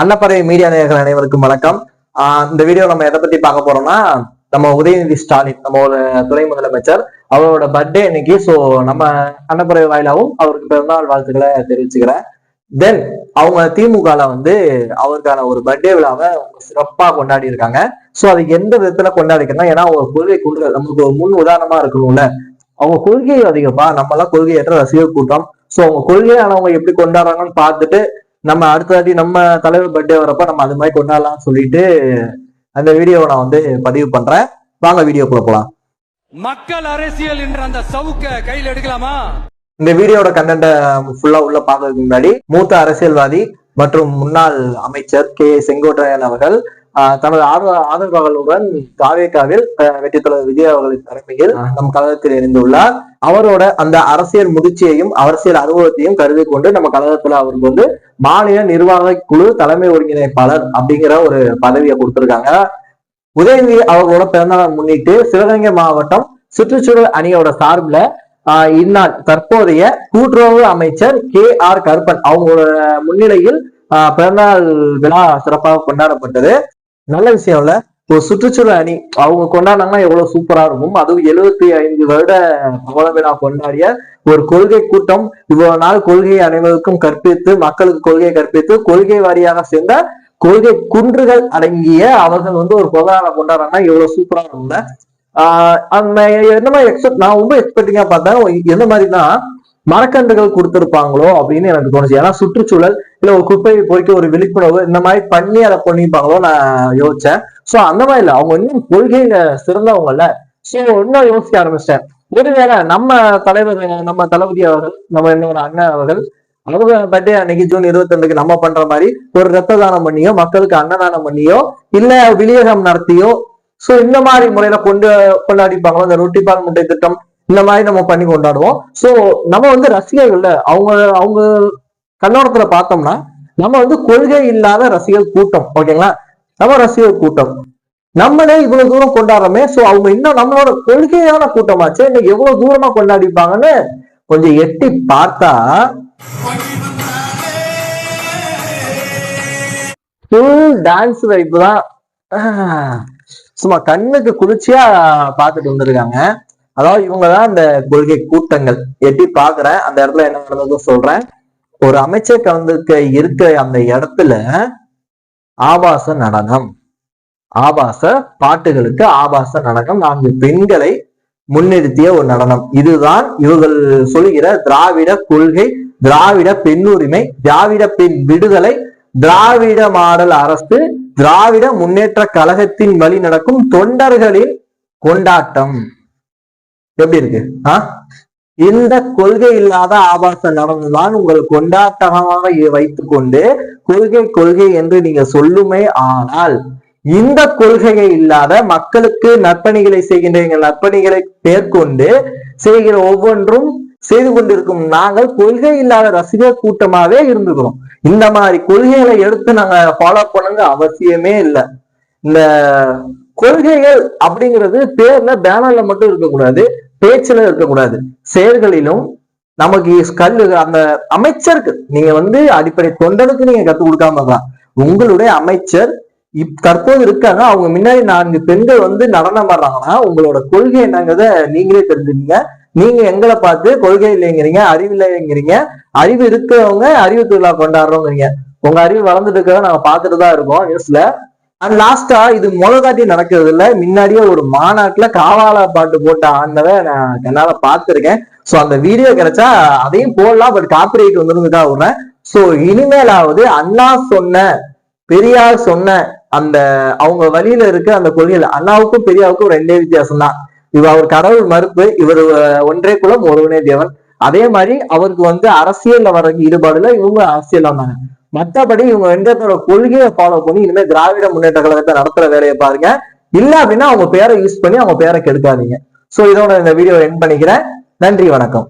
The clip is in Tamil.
அன்னப்பறை மீடியா நேயர்கள் அனைவருக்கும் வணக்கம். இந்த வீடியோ நம்ம எதை பத்தி பார்க்க போறோம்னா நம்ம உதயநிதி ஸ்டாலின் நம்ம ஒரு துணை முதலமைச்சர் அவரோட பர்த்டே இன்னைக்கு சோ நம்ம அன்னப்பறை வாயிலாவும் அவருக்கு பிறந்தநாள் வாழ்த்துக்களை தெரிவிச்சுக்கிறேன். தென் அவங்க திமுகல வந்து அவருக்கான ஒரு பர்த்டே விழாவை சிறப்பா கொண்டாடி இருக்காங்க. சோ அது எந்த விதத்துல கொண்டாடிக்கணும் ஏன்னா அவங்க கொள்கை கொண்டு நமக்கு ஒரு முன் உதாரணமா இருக்கணும்ல. அவங்க கொள்கை அதிகப்பா நம்ம எல்லாம் கொள்கையற்ற ரசிகர் கூட்டம். சோ அவங்க கொள்கையானவங்க எப்படி கொண்டாடுறாங்கன்னு பார்த்துட்டு நம்ம அடுத்த வாட்டி நம்ம தலைவர் பர்த்டே வரப்ப நம்ம அது மாதிரி கொண்டாடலாம்னு சொல்லிட்டு அந்த வீடியோவை நான் வந்து பதிவு பண்றேன். வாங்க வீடியோக்குள்ள போலாம். மக்கள் அரசியல் என்ற அந்த சவுக்க கையில் எடுக்கலாமா? இந்த வீடியோட கண்டென்ட்டை ஃபுல்லா உள்ள பார்க்கறதுக்கு முன்னாடி மூத்த அரசியல்வாதி மற்றும் முன்னாள் அமைச்சர் கே. செங்கோட்டையன் அவர்கள் ஆஹ், தனது ஆதரவு ஆதரவாளர்களுடன் தாவேக்காவில் வெற்றி தலைவர் விஜய் அவர்களின் தலைமையில் நம் கழகத்தில் இணைந்துள்ளார். அவரோட அந்த அரசியல் முதிர்ச்சியையும் அரசியல் அனுபவத்தையும் கருதி கொண்டு நம்ம கழகத்துல அவருக்கு வந்து மாநில நிர்வாக குழு தலைமை ஒருங்கிணைப்பாளர் அப்படிங்கிற ஒரு பதவியை கொடுத்திருக்காங்க. உதயநிதி அவர்களோட பிறந்தநாள் முன்னிட்டு சிவகங்கை மாவட்டம் சுற்றுச்சூழல் அணியோட சார்பில் ஆஹ் இந்நாள் தற்போதைய கூட்டுறவு அமைச்சர் கே ஆர் கருப்பன் அவங்களோட முன்னிலையில் ஆஹ் பிறந்தநாள் விழா சிறப்பாக கொண்டாடப்பட்டது. நல்ல விஷயம் இல்லை? ஒரு சுற்றுச்சூழல் அணி அவங்க கொண்டாடினாங்கன்னா எவ்வளவு சூப்பரா இருக்கும். அதுவும் எழுபத்தி ஐந்து வருட பவள விழா கொண்டாடிய ஒரு கொள்கை கூட்டம் இவ்வளவு நாள் கொள்கை அனைவருக்கும் கற்பித்து மக்களுக்கு கொள்கையை கற்பித்து கொள்கை வாரியாக சேர்ந்த கொள்கை குன்றுகள் அடங்கிய அவர்கள் வந்து ஒரு பொதுநாளை கொண்டாடுறாங்கன்னா எவ்வளவு சூப்பரா இருக்கும்ல. ஆஹ் அந்த என்ன மாதிரி எக்ஸ்பெக்ட் நான் ரொம்ப எக்ஸ்பெக்டிங்கா பார்த்தேன். எந்த மாதிரினா மரக்கன்றுகள் கொடுத்துருப்பாங்களோ அப்படின்னு எனக்கு தோணுச்சு. ஏன்னா சுற்றுச்சூழல் இல்ல ஒரு குப்பையை பொறிக்க ஒரு விழிப்புணர்வு இந்த மாதிரி பண்ணி அதை பண்ணிருப்பாங்களோ நான் யோசிச்சேன். சோ அந்த மாதிரி இல்ல அவங்க இன்னும் கொள்கையில சிறந்தவங்கல்ல. சோ இன்னும் யோசிக்க ஆரம்பிச்சிட்டேன். ஒருவேளை நம்ம தலைவர் நம்ம தளபதி அவர்கள் நம்ம இன்னொரு அண்ணன் அவர்கள் அவங்க பர்த்டே அன்னைக்கு ஜூன் இருபத்தி ரெண்டுக்கு நம்ம பண்ற மாதிரி ஒரு ரத்த தானம் பண்ணியோ மக்களுக்கு அன்னதானம் பண்ணியோ இல்ல விநியோகம் நடத்தியோ சோ இந்த மாதிரி முறையில கொண்டு கொண்டாடிப்பாங்களோ இந்த ரொட்டி பால் முட்டை திட்டம் இந்த மாதிரி நம்ம பண்ணி கொண்டாடுவோம். சோ நம்ம வந்து ரசிகர்கள்ல அவங்க அவங்க கண்ணோட்டத்துல பார்த்தோம்னா நம்ம வந்து கொள்கை இல்லாத ரசிகர் கூட்டம் ஓகேங்களா? நம்ம ரசிகர் கூட்டம். நம்மளே இவ்வளவு தூரம் கொண்டாடுறோமே சோ அவங்க இன்னும் நம்மளோட கொள்கையான கூட்டமாச்சு இன்னைக்கு எவ்வளவு தூரமா கொண்டாடிப்பாங்கன்னு கொஞ்சம் எட்டி பார்த்தா ஃபுல் டான்ஸ் வைப்பு தான். சும்மா கண்ணுக்கு குளிர்ச்சியா பார்த்துட்டு வந்திருக்காங்க. அதாவது இவங்கதான் அந்த கொள்கை கூட்டங்கள். எட்டி பாக்குறேன் அந்த இடத்துல என்ன நடந்ததுன்னு சொல்றேன். ஒரு அமைச்சர் கலந்துக்க இருக்க அந்த இடத்துல ஆபாச நடனம். ஆபாச பாட்டுகளுக்கு ஆபாச நடனம். நான்கு பெண்களை முன்னிறுத்திய ஒரு நடனம். இதுதான் இவர்கள் சொல்லுகிற திராவிட கொள்கை திராவிட பெண்ணுரிமை திராவிட பெண் விடுதலை திராவிட மாடல் அரசு திராவிட முன்னேற்ற கழகத்தின் வழி நடக்கும் தொண்டர்களின் கொண்டாட்டம். எப்படி இருக்கு? ஆஹ் இந்த கொள்கை இல்லாத ஆபாச நடனம்தான் உங்கள் கொண்டாட்டமாக வைத்துக் கொண்டு கொள்கை கொள்கை என்று நீங்க சொல்லுமே ஆனால் இந்த கொள்கையை இல்லாத மக்களுக்கு நற்பணிகளை செய்கின்ற எங்கள் நற்பணிகளை மேற்கொண்டு செய்கிற ஒவ்வொன்றும் செய்து கொண்டிருக்கும் நாங்கள் கொள்கை இல்லாத ரசிகர் கூட்டமாவே இருந்துக்கிறோம் இந்த மாதிரி கொள்கைகளை எடுத்து நாங்க ஃபாலோ பண்ணுங்க அவசியமே இல்லை. இந்த கொள்கைகள் அப்படிங்கிறது பேர்ல பேனர்ல மட்டும் இருக்கக்கூடாது. பேச்சுல இருக்கக்கூடாது. செயல்களிலும் நமக்கு கல் அந்த அமைச்சருக்கு நீங்க வந்து அடிப்படை தொண்டனுக்கு நீங்க கத்துக் கொடுக்காம இருக்கலாம். உங்களுடைய அமைச்சர் இப் தற்போது இருக்காங்க. அவங்க முன்னாடி நான்கு பெண்கள் வந்து நடனம் ஆடுறாங்கன்னா உங்களோட கொள்கை என்னங்கிறத நீங்களே தெரிஞ்சுக்கீங்க. நீங்க எங்களை பார்த்து கொள்கை இல்லைங்கிறீங்க அறிவு இல்லைங்கிறீங்க. அறிவு இருக்கிறவங்க அறிவு திருவிழா கொண்டாடுறோங்கிறீங்க. உங்க அறிவு வளர்ந்துட்டு இருக்கிறத நாங்க பார்த்துட்டு தான் இருக்கோம் நியூஸ்ல அண்ட் லாஸ்டா இது முளைகாட்டி நடக்கிறது இல்ல முன்னாடியே ஒரு மாநாட்டுல காவாலா பாட்டு போட்ட ஆண்டவை நான் என்னால பார்த்திருக்கேன். சோ அந்த வீடியோ கிடைச்சா அதையும் போடலாம் பட் காப்பிரைட் வந்துருந்துக்கா விடுறேன் சோ இனிமேலாவது அண்ணா சொன்ன பெரியார் சொன்ன அந்த அவங்க வழியில இருக்க அந்த கொள்கையில அண்ணாவுக்கும் பெரியாவுக்கும் ரெண்டே வித்தியாசம் தான் இவர் அவர் கடவுள் மறுப்பு இவர் ஒன்றே குலம் ஒருவனே தேவன். அதே மாதிரி அவருக்கு வந்து அரசியல்ல வர ஈடுபாடுல இவங்க அரசியல் வந்தாங்க. மற்றபடி இவங்க எங்கத்தோட கொள்கையை ஃபாலோ பண்ணி இனிமே திராவிட முன்னேற்ற கழகத்தை நடத்துற வேலையை பாருங்க. இல்ல அப்படின்னா அவங்க பேரை யூஸ் பண்ணி அவங்க பேரை கெடுக்காதீங்க. சோ இதோட இந்த வீடியோ என் பண்ணிக்கிறேன். நன்றி வணக்கம்.